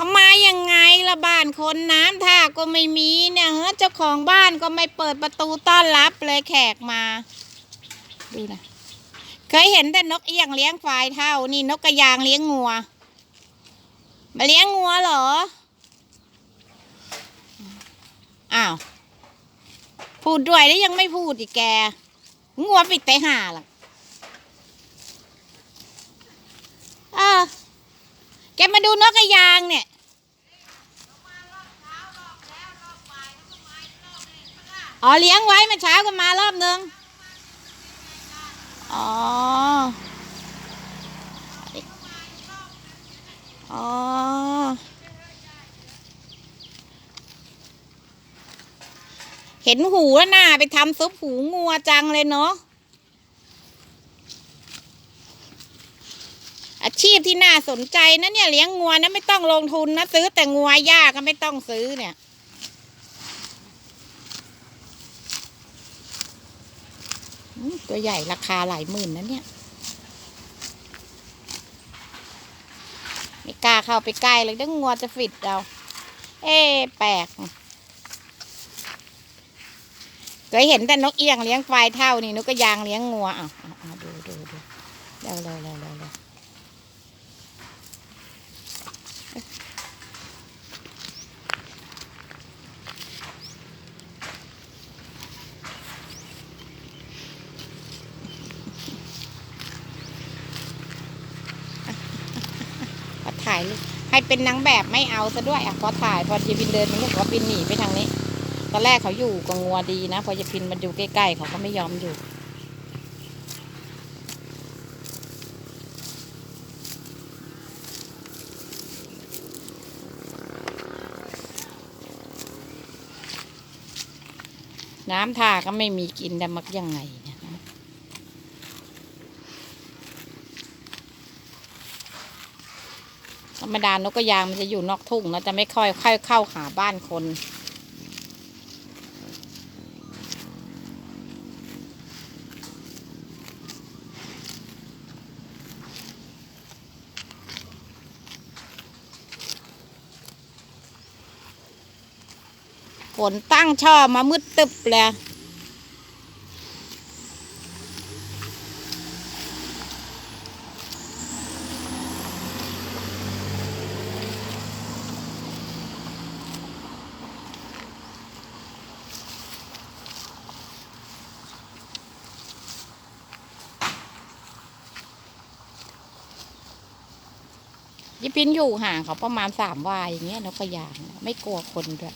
ทำไมยังไงละบ้านคนน้ำท่าก็ไม่มีเนี่ยเฮ้อเจ้าของบ้านก็ไม่เปิดประตูต้อนรับเลยแขกมา ดูนะเคยเห็นแต่นกเอี้ยงเลี้ยงควายเท่า นี่นกกระยางเลี้ยงงัว มาเลี้ยงงัวเหรอ อ้าว พูดด้วยแล้วยังไม่พูดอีกแก งัวปิดไตห่าล่ะ เออ แกมาดูนกกระยางเนี่ยอ๋อเลี้ยงไว้เมาเช้าก็มารอบนึง อ๋อ อ๋อ เห็นหูแล้วน่าไปทำซุปหูงัวจังเลยเนาะ อาชีพที่น่าสนใจนะเนี่ยเลี้ยงงัวนะไม่ต้องลงทุนนะซื้อแต่งัวหญ้าก็ไม่ต้องซื้อเนี่ยตัวใหญ่ราคาหลายหมื่นนะเนี่ย ไม่กล้าเข้าไปใกล้เลยเดี๋ยวงัวจะฟิดเรา เอ๊แปลกเคยเห็นแต่นกเอี้ยงเลี้ยงควายเท่านี่นกกระยางเลี้ยงงัวอะอะอะดูดูดูเร็วเร็วเร็วเร็วเร็วขอ ถ่ายรูปให้เป็นนางแบบไม่เอาซะด้วยอะขอถ่ายพอจะบินเดินมันก็ขอบินหนีไปทางนี้ ตอนแรกเขาอยู่กับงัวดีนะ พอจะพินมันอยู่ใกล้ๆเขาก็ไม่ยอมอยู่ น้ำท่าก็ไม่มีกินแต่มักยังไงเนี่ยนะธรรมดานกกระยางมันจะอยู่นอกทุ่งนะจะไม่ค่อยค่อยเข้าหาบ้านคน ฝนตั้งช่อมามืดตึบเลยยิพินอยู่ห่างเขาประมาณสามวายอย่างเงี้ยนกกระยาง ไม่กลัวคนด้วย